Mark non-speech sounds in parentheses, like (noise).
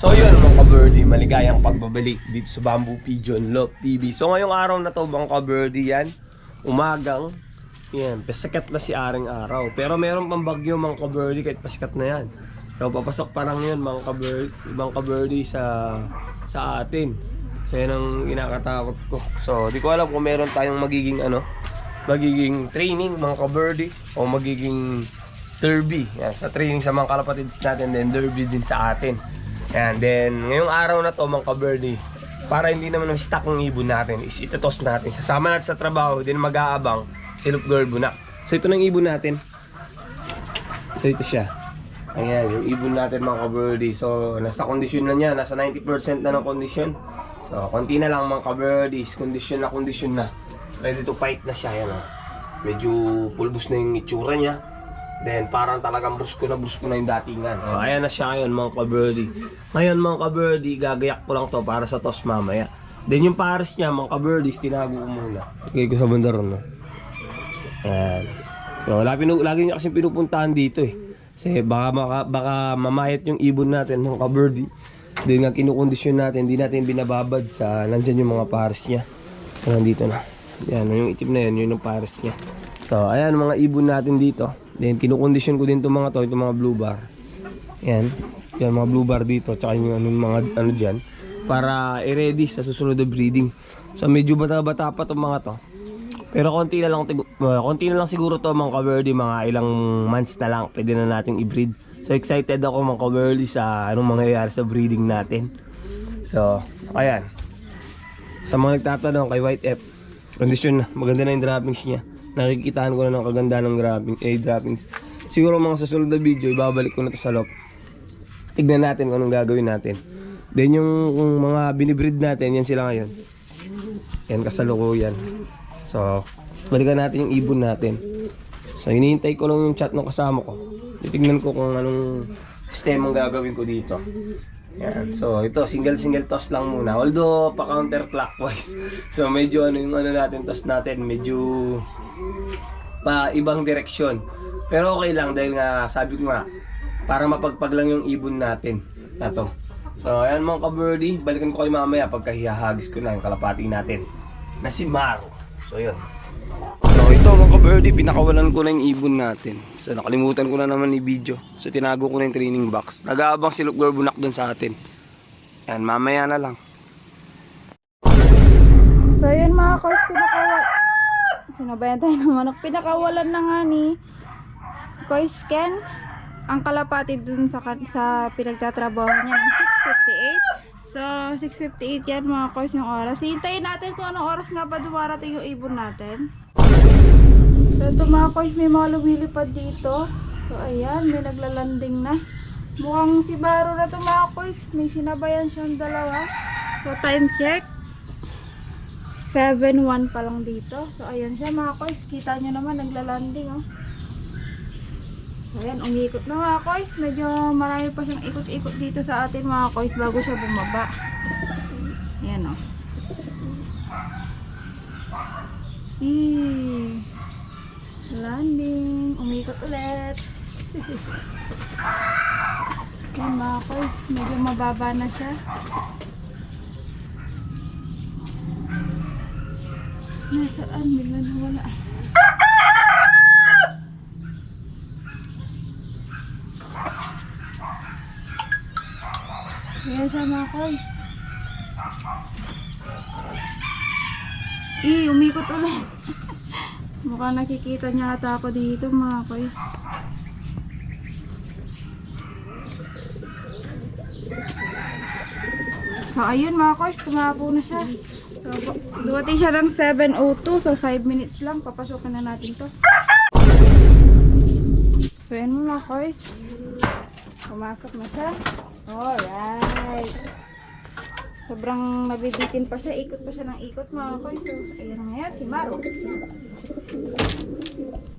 So yun mga ka-birdie, maligayang pagbabalik dito sa Bamboo Pigeon Love TV. So ngayong araw na to mga ka-birdie yan, umagang, yan, pasikat na si Aring Araw. Pero meron pang bagyo mga ka-birdie kahit pasikat na yan. So papasok pa lang yun mga ka-birdie, ibang ka-birdie sa, sa atin. So yan ang kinakatakot ko. So di ko alam kung meron tayong magiging ano, magiging training mga ka-birdie o magiging derby. Yan, sa training sa mga kalapatids natin, then derby din sa atin. Yan, then ngayong araw na to mga ka-birdie, para hindi naman stock ng ibon natin, is itotos natin. Sasama natin sa trabaho, then mag-aabang si Loop Girl Bunak. So ito ng ibon natin. So ito siya. Ayan, yung ibon natin mga ka-birdie. So nasa kondisyon na niya, nasa 90% na ng kondisyon. So konti na lang mga ka-birdies, kondisyon na kondisyon na. Ready to fight na siya, yan oh. Medyo pulbos na yung itsura niya. Then parang talagang busko na busko na yung datingan. So ayan na siya ngayon mga ka-birdie. Ngayon mga ka-birdie, gagayak ko lang to para sa toss mamaya. Then yung pares niya mga ka-birdies, tinago ko muna. Okay ko sa bandaron no. Ayan. So lagi, lagi niya kasi pinupuntahan dito eh. Kasi baka, baka, baka mamayat yung ibon natin mga ka-birdie. Then nga kinukondisyon natin, hindi natin binababad sa nandyan yung mga pares niya. So nandito na. Yan, yung itim na yun, yun yung pares niya. So ayan mga ibon natin dito. Then kinukondisyon ko din itong mga to, itong mga blue bar. Yan. Yan mga blue bar dito, tsaka yung ano, mga ano dyan. Para i-ready sa susunod na breeding. So medyo bata-bata pa itong mga to. Pero konti na lang uh, konti na lang siguro to mga kaverdi, mga ilang months na lang pwede na nating i-breed. So excited ako mga kaverdi sa anong mangyayari sa breeding natin. So, ayan. Sa mga nagtatanong kay White F, kondisyon na, maganda na yung droppings niya. Nakikitaan ko na ng kaganda ng dropping, eh, droppings. Siguro mga susunod na video, ibabalik ko na to sa loft. Tignan natin kung anong gagawin natin. Then yung, yung mga binibreed natin, yan sila ngayon. Yan kasalukuyan. So, balikan natin yung ibon natin. So, hinihintay ko lang yung chat ng kasama ko. Titignan ko kung anong sistema ang gagawin ko dito. Yan. So, ito, single-single toss lang muna. Although, pa counterclockwise. (laughs) So, medyo ano yung ano natin, toss natin, medyo pa ibang direksyon. Pero okay lang dahil nga, sabi ko nga, para mapagpag lang yung ibon natin. Nato. So, ayan mga ka-birdie, balikan ko kayo mamaya pagka hihahagis ko na yung kalapati natin na si Maro. So, yun. Mga ka-birdie, pinakawalan ko na yung ibon natin. So, nakalimutan ko na naman ni video. So, tinago ko na yung training box. Nag-aabang si Luke Bunak dun sa atin. Yan, mamaya na lang. So yun mga koys, pinakawal... Sinabayan tayo ng manok. Pinakawalan na nga ni Kois Ken ang kalapati dun sa, sa pinagtatrabaho niya ng 6.58. So, 6.58 yan mga kois yung oras. Hintayin natin kung anong oras nga ba dumarating yung ibon natin. So, ito mga kois, may mga lumilipad dito. So, ayan, may naglalanding na. Mukhang si Baro na to mga kois. May sinabayan siyang dalawa. So, time check. 7-1 pa lang dito. So, ayan siya mga kois. Kita nyo naman, naglalanding oh. So, ayan, umikot na mga kois. Medyo marami pa siyang ikot-ikot dito sa atin mga kois bago siya bumaba. Ayan oh. Eee. Landing. Umikot ulit. Ayan mga kois. Medyo mababa na siya. Nasaan? Bigla na wala. Kaya siya mga koys. Eh, umikot ulit. (laughs) Mukhang nakikita niya ata ako dito mga koys. So, ayun mga koys, tumapo na siya. So, dumating siya ng 7.02. So, 5 minutes lang. Papasukin na natin to. So, yan mga koys. Pumasok na siya. Alright. Sobrang nabibitin pa siya. Ikot pa siya ng ikot mga koys. So, ayan na yan, si Maro.